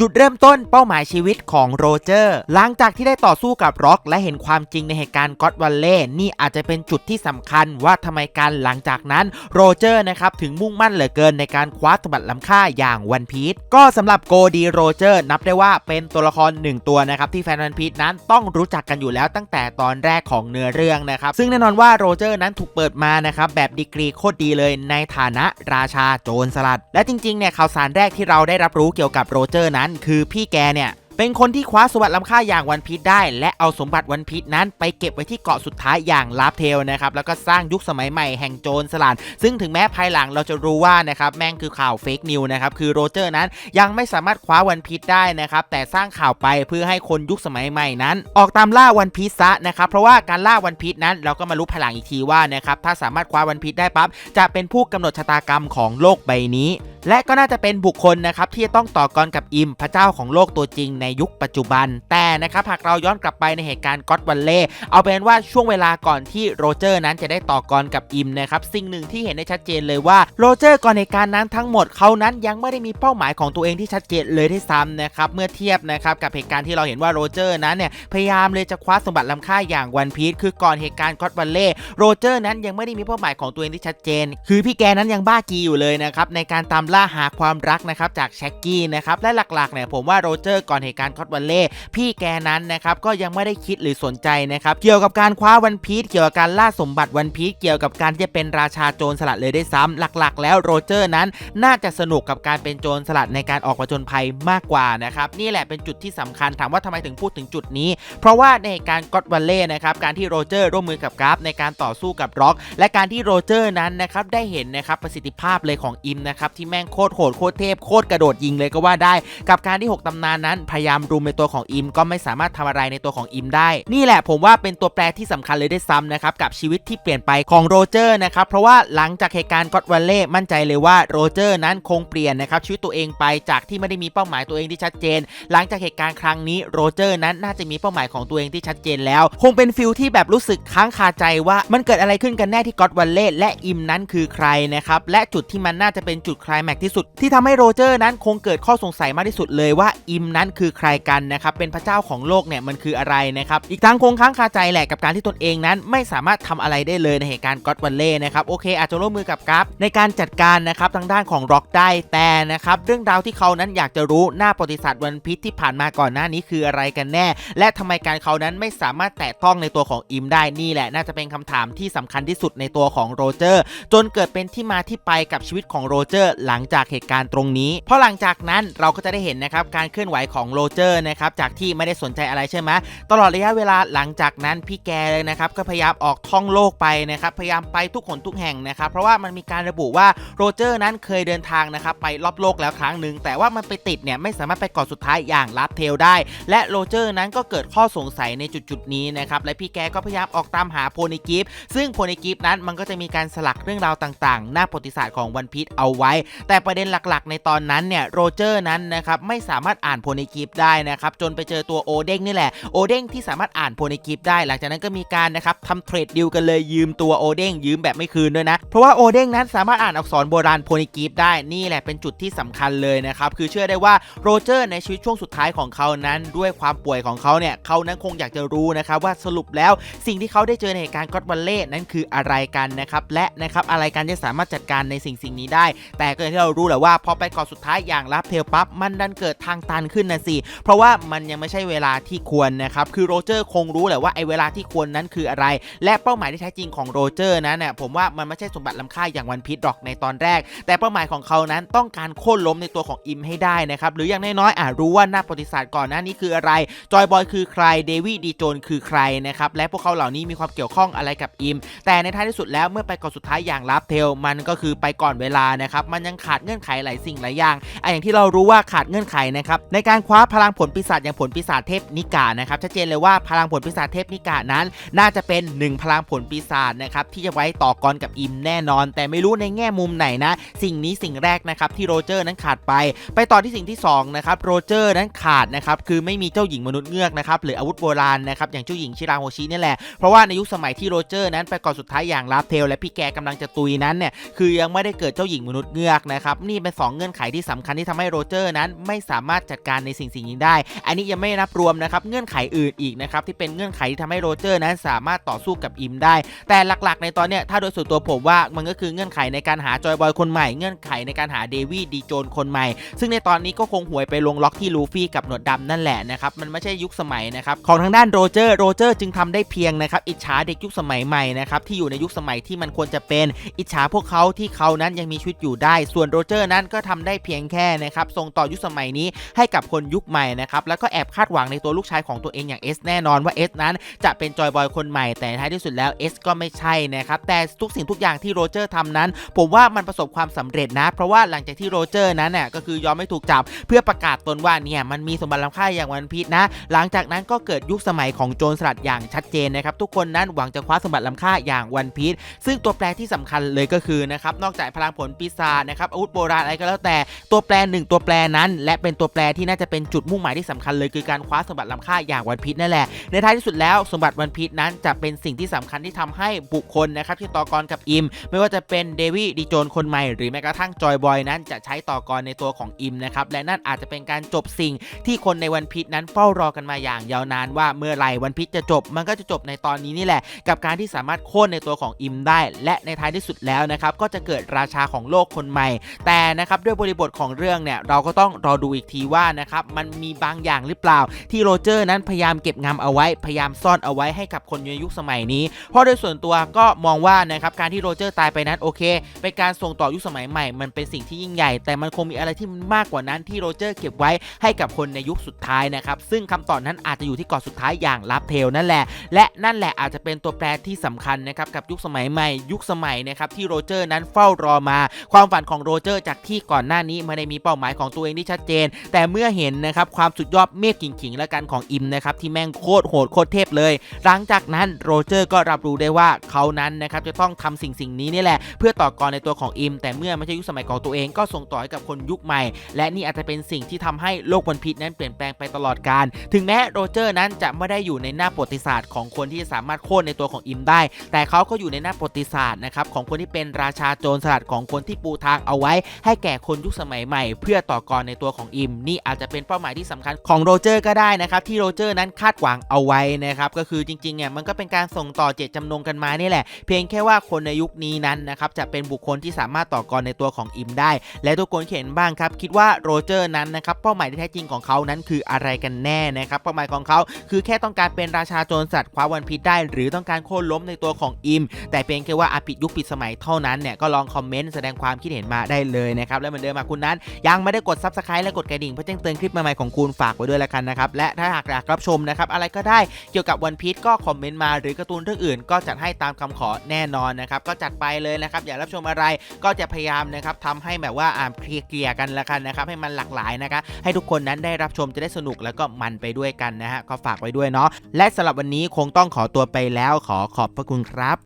จุดเริ่มต้นเป้าหมายชีวิตของโรเจอร์ หลังจากที่ได้ต่อสู้กับร็อก และเห็นความจริงในเหตุการณ์ก็อดวัลเล่นี่อาจจะเป็นจุดที่สำคัญว่าทำไมการหลังจากนั้นโรเจอร์นะครับถึงมุ่งมั่นเหลือเกินในการคว้าสมบัติล้ำค่าอย่างวันพีชก็สำหรับโกดีโรเจอร์ นับได้ว่าเป็นตัวละครหนึ่งตัวนะครับที่แฟนวันพีชนั้นต้องรู้จักกันอยู่แล้วตั้งแต่ตอนแรกของเนื้อเรื่องนะครับซึ่งแน่นอนว่าโรเจอร์นั้นถูกเปิดมานะครับแบบดีกรีโคตรดีเลยในฐานะราชาโจรสลัด และจริงๆเนี่ยข่าวสารแรกที่เราได้รับรู้เกี่ยวกับโรเจอร์นั้นคือพี่แกเนี่ยเป็นคนที่คว้าสมบัติล้ำค่าอย่างวันพีชได้ และเอาสมบัติวันพีชนั้นไปเก็บไว้ที่เกาะสุดท้ายอย่างลาฟเทลนะครับแล้วก็สร้างยุคสมัยใหม่แห่งโจรสลัดซึ่งถึงแม้ภายหลังเราจะรู้ว่านะครับแม่งคือข่าวเฟกนิวนะครับคือโรเจอร์นั้นยังไม่สามารถคว้าวันพีชได้นะครับแต่สร้างข่าวไปเพื่อให้คนยุคสมัยใหม่นั้น ออกตามล่าวันพีชซะนะครับเพราะว่าการล่าวันพีชนั้นเราก็มารู้ภายหลังอีกทีว่านะครับถ้าสามารถคว้าวันพีชได้ปั๊บจะเป็นผู้กำหนดชะตากรรมของโลกใบนี้ และก็น่าจะเป็นบุคคลนะครับที่จะต้องต่อกรกับอิมพระเจ้าของโลกตัวจริงในยุคปัจจุบัน แต่นะครับหากเราย้อนกลับไปในเหตุการณ์ก็อดวันเล่เอาเป็นว่าช่วงเวลาก่อนที่โรเจอร์นั้นจะได้ต่อกรกับอิมนะครับสิ่งหนึ่งที่เห็นได้ชัดเจนเลยว่าโรเจอร์ก่อนในการนั้นทั้งหมดเขานั้นยังไม่ได้มีเป้าหมายของตัวเองที่ชัดเจนเลยที่ซ้ำนะครับเมื่อเทียบนะครับกับเหตุการณ์ที่เราเห็นว่าโรเจอร์นั้นเนี่ยพยายามเลยจะคว้าสมบัติล้ำค่าอย่างวันพีชคือก่อนเหตุการณ์ก็อดวันเล่โรเจอร์นั้นยังไม่ได้มีเป้าหมายของตัวเองที่ชัดเจน คือพี่แกนั้นยังบ้ากีอยู่เลยนะครับในการตามลาหาความรักนะครับจากแช็กกี้นะครับและหลักๆเนี่ยผมว่าโรเจอร์ก่อนเหตุการณ์คอตวันเล่พี่แกนั้นนะครับก็ยังไม่ได้คิดหรือสนใจนะครับเกี่ยวกับการคว้าวันพีชเกี่ยวกับการล่าสมบัติวันพีชเกี่ยวกับการจะเป็นราชาโจรสลัดเลยได้ซ้ำหลักๆ แล้วโรเจอร์นั้นน่าจะสนุกกับการเป็นโจรสลัดในการออกผจญภัยมากกว่านะครับนี่แหละเป็นจุดที่สำคัญถามว่าทำไมถึงพูดถึงจุดนี้ เพราะว่าในการก็อดวันเล่นะครับการที่โรเจอร์ร่วมมือกับกราฟในการต่อสู้กับร็อก และการที่โรเจอร์นั้นนะครับได้เห็นนะครับประสิทธิภาพเลยของอิมนะครับที่แม่งโคตรโหดโคตรเทพโคตรกระโดดยิงเลยก็ว่าได้ กับการที่ 6ตำนานนั้นพยายามรุมในตัวของอิมก็ไม่สามารถทำอะไรในตัวของอิมได้ นี่แหละผมว่าเป็นตัวแปรที่สำคัญเลยได้ซ้ำนะครับกับชีวิตที่เปลี่ยนไปของโรเจอร์นะครับเพราะว่าหลังจากเหตุการณ์ก็อดวันเล่มั่นใจเลยว่าโรเจอร์นั้นคงเปลี่ยนนะครับชีวิตตัวเองไปจากที่ไม่ได้มีเป้าหมายตัวเองที่ชัดเจน หลังจากเหตุการณ์ครั้งนี้โรเจอร์นั้นน่าจะมีเป้าหมายของตัวเองที่ชัดเจนแล้ว คงเป็นฟิลที่แบบรู้สึกค้างคาใจว่ามันเกิดอะไรขึ้นกันแน่ที่ก็อดวันเล่และอิมนั้นคือใครนะครับและจุดที่มันน่าจะเป็นจุดคลายแม็กที่สุด ที่ทำให้โรเจอร์นั้นคงเกิดข้อสงสัยมากที่สุดเลยว่าอิมนั้นคือใครกันนะครับเป็นพระเจ้าของโลกเนี่ยมันคืออะไรนะครับอีกทั้งคงค้างคาใจแหละกับการที่ตนเองนั้นไม่สามารถทำอะไรได้เลยในเหตุการณ์ก็อดวันเล่นะครับโอเคอาจจะร่วมมือกับกราฟในการจัดการนะครับทางด้านของร็อกได้แต่นะครับเรื่องราวที่เขานั้นอยากจะรู้หน้าประวัติศาสตร์วันพีชที่ผ่านมาก่อนหน้านี้คืออะไรกันแน่ และทำไมการเขานั้นไม่สามารถแตะต้องในตัวของอิมได้นี่แหละน่าจะเป็นคำถามที่สำคัญที่สุดในตัวของโรเจอร์ จนเกิดเป็นที่มาที่ไปกับชีวิตของโรเจอร์หลัังจากเหตุการณ์ตรงนี้ เพราะหลังจากนั้นเราก็จะได้เห็นนะครับการเคลื่อนไหวของโรเจอร์นะครับจากที่ไม่ได้สนใจอะไรใช่ไหมตลอดระยะเวลาหลังจากนั้นพี่แกเลยนะครับก็พยายามออกท่องโลกไปนะครับพยายามไปทุกขนทุกแห่งนะครับเพราะว่ามันมีการระบุว่าโรเจอร์นั้นเคยเดินทางนะครับไปรอบโลกแล้วครั้งหนึ่งแต่ว่ามันไปติดเนี่ยไม่สามารถไปเกาะสุดท้ายอย่างลับเทลได้ และโรเจอร์นั้นก็เกิดข้อสงสัยในจุดๆนี้นะครับและพี่แกก็พยายามออกตามหาโพนิกิฟซึ่งโพนิกิฟนั้นมันก็จะมีการสลักเรื่องราวต่างๆ หน้าประวัติศาสตร์ของวันพีชเอาไว้แต่ประเด็นหลักๆ ในตอนนั้นเนี่ยโรเจอร์นั้นนะครับไม่สามารถอ่านโพนิกิฟได้นะครับจนไปเจอตัวโอเด้งนี่แหละโอเด้งที่สามารถอ่านโพนิกิฟได้ หลังจากนั้นก็มีการนะครับทำเทรดดิวกันเลยยืมตัวโอเด้งยืมแบบไม่คืนด้วยนะ เพราะว่าโอเด้งนั้นสามารถอ่านอักษรโบราณโพนิกิฟได้นี่แหละเป็นจุดที่สำคัญเลยนะครับ คือเชื่อได้ว่าโรเจอร์ในชีวิตช่วงสุดท้ายของเขานั้น ด้วยความป่วยของเขาเนี่ยเขานั้นคงอยากจะรู้นะครับว่าสรุปแล้วสิ่งที่เขาได้เจอในเหตุการณ์ก็อดวันเล่นั้นคืออะไรกันนะครับและนะครับอะไรกันจะสามารถจัดการในสิ่งสิ่งนี้ได้ แต่ก็อย่างที่เรารู้แหละว่าพอไปเกาะสุดท้ายอย่างลับเทลปั๊บมันดันเกิดทางตันขึ้นนะสิ เพราะว่ามันยังไม่ใช่เวลาที่ควรนะครับ คือโรเจอร์คงรู้แหละว่าไอ้เวลาที่ควรนั้นคืออะไร และเป้าหมายที่แท้จริงของโรเจอร์นั้นเนี่ยผมว่ามันไม่ใช่สมบัติล้ำค่าอย่างวันพีชหรอกในตอนแรก แต่เป้าหมายของเขานั้นต้องการโค่นล้มในตัวของอิมให้ได้นะครับ หรืออย่างน้อยๆอ่ารู้ว่าหน้าประวัติศาสตร์ก่อนหน้านี้คืออะไร จอยบอยคือใคร เดวี่ดีโจนคือใครนะครับ และพวกเขาเหล่านี้มีความเกี่ยวข้องอะไรกับอิม แต่ในท้ายที่สุดแล้วเมื่อไปก่อนสุดท้ายอย่างลับเทลมันก็คือไปก่อนเวลานะครับ มันยังขาดเงื่อนไขหลายสิ่งหลายอย่างอะอย่างที่เรารู้ว่าขาดเงื่อนไขนะครับในการคว้าพลังผลปีศาจอย่างผลปีศาจเทพนิกานะครับชัดเจนเลยว่าพลังผลปีศาจเทพนิกานั้น น่าจะเป็นหนึ่งพลังผลปีศาจนะครับที่จะไว้ต่อกรกับอิมแน่นอน แต่ไม่รู้ในแง่มุมไหนนะ สิ่งนี้สิ่งแรกนะครับที่โรเจอร์นั้นขาดไป ไปต่อที่สิ่งที่สองนะครับโรเจอร์นั้นขาดนะครับคือไม่มีเจ้าหญิงมนุษย์เงือกนะครับหรืออาวุธโบราณนะครับอย่างเจ้าหญิงชิราโฮชินี่แหละเพราะว่าในยุคสมัยที่โรเจอร์นั้นไปก่อนสุดท้ายอย่างลาฟเทลและพี่แกกำลังจะตุยนั้นเนี่ยคือยังไม่ได้เกิดเจ้าหญิงมนุษย์เงือกนะครับ นี่เป็นสองเงื่อนไขที่สำคัญที่ทำให้โรเจอร์นั้นไม่สามารถจัดการในสิ่งสิ่งนี้ได้ อันนี้ยังไม่นับรวมนะครับเงื่อนไขอื่นอีกนะครับที่เป็นเงื่อนไขที่ทำให้โรเจอร์นั้นสามารถต่อสู้กับอิมได้ แต่หลักๆ ในตอนเนี้ยถ้าโดยส่วนตัวผมว่ามันก็คือเงื่อนไขในการหาจอยบอยคนใหม่เงื่อนไขในการหาเดวี่ดีโจนคนใหม่ ซึ่งในตอนนี้ก็คงหวยไปลงล็อกที่ลูฟี่กับหนวดดำนั่นแหละนะครับมันไม่ใช่ยุคสมัยนะครับของทางด้านโรเจอร์โรเจอร์จึงทำได้เพียงนะครับอิจฉาเด็กยุคสมัยใหม่นะครับที่อยู่ในยุคสมัยที่มันควรจะเป็นอิจฉาพวกเขาที่เขานั้นยังมีชีวิตอยู่ได้ส่วนโรเจอร์นั้นก็ทำได้เพียงแค่นะครับส่งต่อยุคสมัยนี้ให้กับคนยุคใหม่นะครับแล้วก็แอบคาดหวังในตัวลูกชายของตัวเองอย่างเอสแน่นอนว่าเอสนั้นจะเป็นจอยบอยคนใหม่แต่ท้ายที่สุดแล้วเอสก็ไม่ใช่นะครับแต่ทุกสิ่งทุกอย่างที่โรเจอร์ทำนั้น ผมว่ามันประสบความสำเร็จนะ เพราะว่าหลังจากที่โรเจอร์นั้นน่ะก็คือยอมไม่ถูกจับ เพื่อประกาศตนว่าเนี่ยมันมีสมบัติล้ำค่าอย่างวันพีชนะ หลังจากนั้นก็เกิดยุคสมัยของโจรสลัดอย่างชัดเจนนะครับทุกคนนั้นหวังจะคว้าสมบัติล้ำค่าอย่างวันพีชซึ่งตัวแปรที่สำคัญเลยก็คือนะครับนอกจากพลังผลปีศาจนะครับอาวุธโบราณอะไรก็แล้วแต่ตัวแปรหนึ่งตัวแปรนั้น และเป็นตัวแปรที่น่าจะเป็นจุดมุ่งหมายที่สำคัญเลยคือการคว้าสมบัติล้ำค่าอย่างวันพีชนั่นแหละในท้ายที่สุดแล้วสมบัติวันพีชนั้นจะเป็นสิ่งที่สำคัญที่ทำให้บุคคลนะครับที่ต่อกรกับอิม ไม่ว่าจะเป็นเดวี่ดีโจนคนใหม่หรือแม้กระทั่งจอยบอยนั้นจะใช้ต่อกรในตัวของอิมนะครับและนั่นอาจจะเป็นการจบสิ่งที่คนในวันพีชนั้นเฝ้ารอกันมาอย่างยาวนานว่าเมื่อไหร่วันพีชจะจบ มันก็จะจบในตอนนี้นี่แหละ กับการที่สามารถโค่นในตัวของอิมได้ และในท้ายที่สุดแล้วนะครับก็จะเกิดราชาของโลกคนใหม่แต่นะครับด้วยบริบทของเรื่องเนี่ยเราก็ต้องรอดูอีกทีว่านะครับมันมีบางอย่างหรือเปล่า ที่โรเจอร์นั้นพยายามเก็บงำเอาไว้ พยายามซ่อนเอาไว้ให้กับคนในยุคสมัยนี้ เพราะโดยส่วนตัวก็มองว่านะครับการที่โรเจอร์ตายไปนั้นโอเคเป็นการส่งต่อยุคสมัยใหม่ มันเป็นสิ่งที่ยิ่งใหญ่ แต่มันคงมีอะไรที่มากกว่านั้นที่โรเจอร์เก็บไว้ให้กับคนในยุคสุดท้ายนะครับซึ่งคำตอบนั้นอาจจะอยู่ที่เกาะสุดท้ายอย่างลับเทลนั่นแหละ และนั่นแหละอาจจะเป็นตัวแปรที่สำคัญนะครับกับยุคสมัยใหม่ ยุคสมัยนะครับที่โรเจอร์นั้นเฝ้ารอมา ความฝันของโรเจอร์จากที่ก่อนหน้านี้ไม่ได้มีเป้าหมายของตัวเองที่ชัดเจน แต่เมื่อเห็นนะครับความสุดยอดเมฆขิงๆและกันของอิมนะครับที่แม่งโคตรโหดโคตรเทพเลย หลังจากนั้นโรเจอร์ก็รับรู้ได้ว่าเขานั้นนะครับจะต้องทำสิ่งสิ่งนี้นี่แหละ เพื่อต่อกรในตัวของอิม แต่เมื่อไม่ใช่ยุคสมัยของตัวเองก็ส่งต่อให้กับคนยุคใหม่ และนี่อาจจะเป็นสิ่งที่ทำให้โลกวันพีชนั้นเปลี่ยนแปลงไปตลอดกาลถึงแม้โรเจอร์นั้นจะไม่ได้อยู่ในหน้าประวัติศาสตร์ของคนที่สามารถโค่นในตัวของอิมได้ แต่เขาก็อยู่ในหน้าประวัติศาสตร์นะครับของคนที่เป็นราชาโจรสลัดของคนที่ปูทางเอาไว้ ให้แก่คนยุคสมัยใหม่ เพื่อต่อกรในตัวของอิม นี่อาจจะเป็นเป้าหมายที่สำคัญของโรเจอร์ก็ได้นะครับที่โรเจอร์นั้นคาดหวังเอาไว้นะครับก็คือจริงๆเนี่ยมันก็เป็นการส่งต่อเจตจำนงกันมานี่แหละ เพียงแค่ว่าคนในยุคนี้นั้นนะครับจะเป็นบุคคลที่สามารถต่อกรในตัวของอิมได้ และทุกคนเห็นบ้างครับคิดว่าโรเจอร์นั้นนะครับเป้าหมายที่แท้จริงของเขานั้นคืออะไรกันแน่นะครับเป้าหมายของเขาคือแค่ต้องการเป็นราชาโจรสัตว์คว้าวันพีชได้ หรือต้องการโค่นล้มในตัวของอิม แต่เพียงแค่ว่าอาปิดยุคปิดสมัยเท่านั้นเนี่ยก็ลองคอมเมนต์แสดงความคิดเห็นมาได้เลยนะครับ และเหมือนเดิมคุณนั้น ยังไม่ได้กด subscribe และกดกระดิ่งเพื่อแจ้งเตือนคลิปใหม่ๆของคุณฝากไว้ด้วยแล้วกันนะครับ และถ้าหากอยากรับชมนะครับอะไรก็ได้เกี่ยวกับวันพีชก็คอมเมนต์มาหรือการ์ตูนเรื่องอื่น ก็จัดให้ตามคำขอแน่นอนนะครับก็จัดไปเลยนะครับอยากรับชมอะไรก็จะพยายามนะครับทำให้แบบว่าอ่านเคลียร์กันละกันนะครับให้มันหลากหลายนะครับให้ทุกคนนั้นได้รับชมจะได้สนุกแล้วก็มันไปด้วยกันนะฮะก็ฝากไว้ด้วยเนาะและสำหรับวันนี้คงต้องขอตัวไปแล้วขอขอบพระคุณครับ